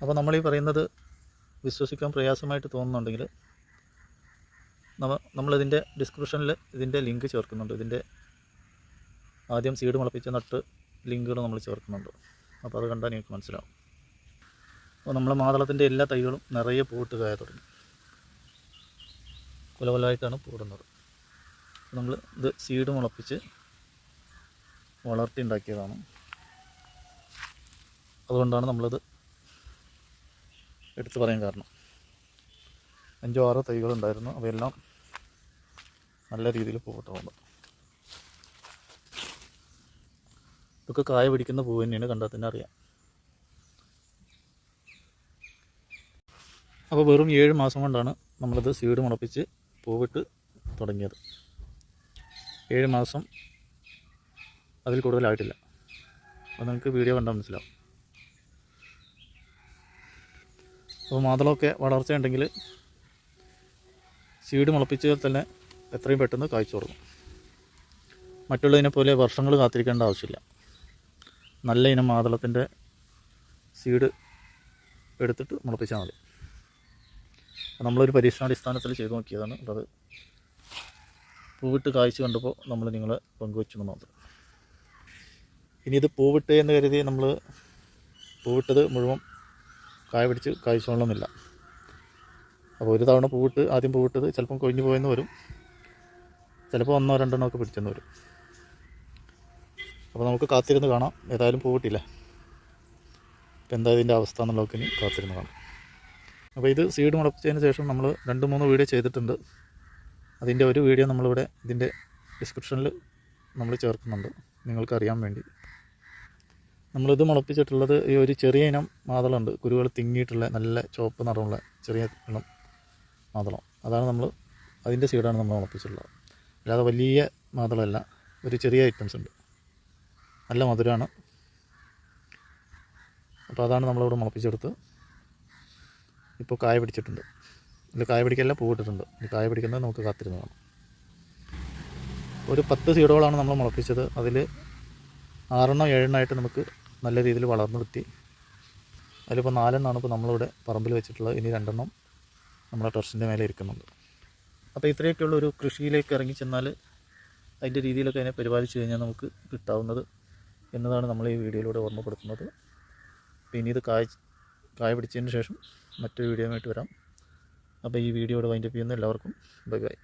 അപ്പോൾ നമ്മൾ ഈ പറയുന്നത് വിശ്വസിക്കാൻ പ്രയാസമായിട്ട് തോന്നുന്നുണ്ടെങ്കിൽ നമ്മ നമ്മളിതിന്റെ ഡിസ്ക്രിപ്ഷനിൽ ഇതിന്റെ ലിങ്ക് ചേർക്കുന്നുണ്ട്. ഇതിന്റെ ആദ്യം സീഡ് മുളപ്പിച്ച നട്ട് ലിങ്കുകൾ നമ്മൾ ചേർക്കുന്നുണ്ട്. അപ്പോൾ അത് കണ്ടാൽ നിങ്ങൾക്ക് മനസ്സിലാവും. അപ്പോൾ നമ്മളെ മാതളത്തിന്റെ എല്ലാ തൈകളും നിറയെ പൂട്ട് കായ തുടങ്ങി. കുലകുലായിട്ടാണ് പൂടുന്നത് നമ്മൾ ഇത് സീഡ് മുളപ്പിച്ച് വളർത്തി ഉണ്ടാക്കിയതാണ്. അതുകൊണ്ടാണ് നമ്മളിത് എടുത്തു പറയാൻ കാരണം. അഞ്ചോ ആറോ തൈകളുണ്ടായിരുന്നു അവയെല്ലാം നല്ല രീതിയിൽ പൂവിട്ടുണ്ട് ഇതൊക്കെ കായ പിടിക്കുന്ന പൂവ് തന്നെയാണ് കണ്ടാൽ തന്നെ അറിയാം. അപ്പോൾ വെറും ഏഴ് മാസം കൊണ്ടാണ് നമ്മളിത് സീഡ് മുളപ്പിച്ച് പൂവിട്ട് തുടങ്ങിയത്. ഏഴ് മാസം അതിൽ കൂടുതലായിട്ടില്ല. അപ്പോൾ നിങ്ങൾക്ക് വീഡിയോ കണ്ടാൽ മനസ്സിലാവും. അപ്പോൾ മാതളമൊക്കെ വളർച്ചയുണ്ടെങ്കിൽ സീഡ് മുളപ്പിച്ചാൽ തന്നെ എത്രയും പെട്ടെന്ന് കായ്ച്ചു തുടങ്ങും. മറ്റുള്ളതിനെ പോലെ വർഷങ്ങൾ കാത്തിരിക്കേണ്ട ആവശ്യമില്ല. നല്ല ഇനം മാതളത്തിന്റെ സീഡ് എടുത്തിട്ട് മുളപ്പിച്ചാൽ മതി. നമ്മളൊരു പരീക്ഷണാടിസ്ഥാനത്തിൽ ചെയ്തു നോക്കിയതാണ് അത് പൂവിട്ട് കായ്ച്ചു കണ്ടപ്പോൾ നമ്മൾ നിങ്ങളെ പങ്കുവെച്ചെന്ന് മാത്രം. ഇനി ഇത് പൂവിട്ട് എന്ന് കരുതി നമ്മൾ പൂവിട്ടത് മുഴുവൻ കായ പിടിച്ച് കായ്ച്ചോളണമെന്നില്ല അപ്പോൾ ഒരു തവണ പൂവിട്ട് ആദ്യം പൂവിട്ടത് ചിലപ്പം കൊഴിഞ്ഞു പോയെന്ന് വരും. ചിലപ്പോൾ ഒന്നോ രണ്ടെണ്ണോ ഒക്കെ പിടിച്ചെന്ന് വരും. അപ്പോൾ നമുക്ക് കാത്തിരുന്ന് കാണാം. ഏതായാലും പൂവിട്ടില്ല? അപ്പോൾ എന്താ ഇതിന്റെ അവസ്ഥ എന്നുള്ളതൊക്കെ ഇനി കാത്തിരുന്ന് കാണാം. അപ്പോൾ ഇത് സീഡ് മുളപ്പിച്ചതിന് ശേഷം നമ്മൾ രണ്ട് മൂന്ന് വീഡിയോ ചെയ്തിട്ടുണ്ട്. അതിന്റെ ഒരു വീഡിയോ നമ്മളിവിടെ ഇതിന്റെ ഡിസ്ക്രിപ്ഷനിൽ നമ്മൾ ചേർക്കുന്നുണ്ട്. നിങ്ങൾക്കറിയാൻ വേണ്ടി. നമ്മളിത് മുളപ്പിച്ചിട്ടുള്ളത് ഈ ഒരു ചെറിയ ഇനം മാതളമുണ്ട്. കുരുകൾ തിങ്ങിയിട്ടുള്ള നല്ല ചുവപ്പ് നിറമുള്ള ചെറിയ ഇനം മാതളം. അതാണ് നമ്മൾ അതിന്റെ സീഡാണ് നമ്മൾ മുളപ്പിച്ചിട്ടുള്ളത്. അല്ലാതെ വലിയ മാതളമല്ല ഒരു ചെറിയ ഐറ്റംസ് ഉണ്ട്. നല്ല മധുരമാണ് അപ്പോൾ അതാണ് നമ്മളിവിടെ മുളപ്പിച്ചെടുത്ത് ഇപ്പോൾ കായ പിടിച്ചിട്ടുണ്ട്. ഇതിൽ കായ പിടിക്കല്ല പൂവിട്ടിട്ടുണ്ട് കായ പിടിക്കുന്നത് നമുക്ക് കാത്തിരുന്ന് ഒരു പത്ത് സീഡുകളാണ് നമ്മൾ മുളപ്പിച്ചത്. അതിൽ ആറെണ്ണം ഏഴെണ്ണമായിട്ട് നമുക്ക് നല്ല രീതിയിൽ വളർന്നു കിട്ടി. അതിലിപ്പോൾ നാലെണ്ണമാണ് ഇപ്പോൾ നമ്മളിവിടെ പറമ്പിൽ വെച്ചിട്ടുള്ളത്. ഇനി രണ്ടെണ്ണം നമ്മുടെ ടെറസിന്റെ മേലെ ഇരിക്കുന്നുണ്ട്. അപ്പോൾ ഇത്രയൊക്കെയുള്ള ഒരു കൃഷിയിലേക്ക് ഇറങ്ങി ചെന്നാൽ അതിന്റെ രീതിയിലൊക്കെ അതിനെ പരിപാലിച്ച് കഴിഞ്ഞാൽ നമുക്ക് കിട്ടാവുന്നത് എന്നതാണ് നമ്മൾ ഈ വീഡിയോയിലൂടെ ഓർമ്മപ്പെടുത്തുന്നത്. പിന്നെ ഇത് കായ കായ പിടിച്ചതിന് ശേഷം മറ്റൊരു വീഡിയോ ആയിട്ട് വരാം. അപ്പോൾ ഈ വീഡിയോയുടെ വൈൻഡപ്പ് ചെയ്യുന്ന എല്ലാവർക്കും ബൈ ബൈ.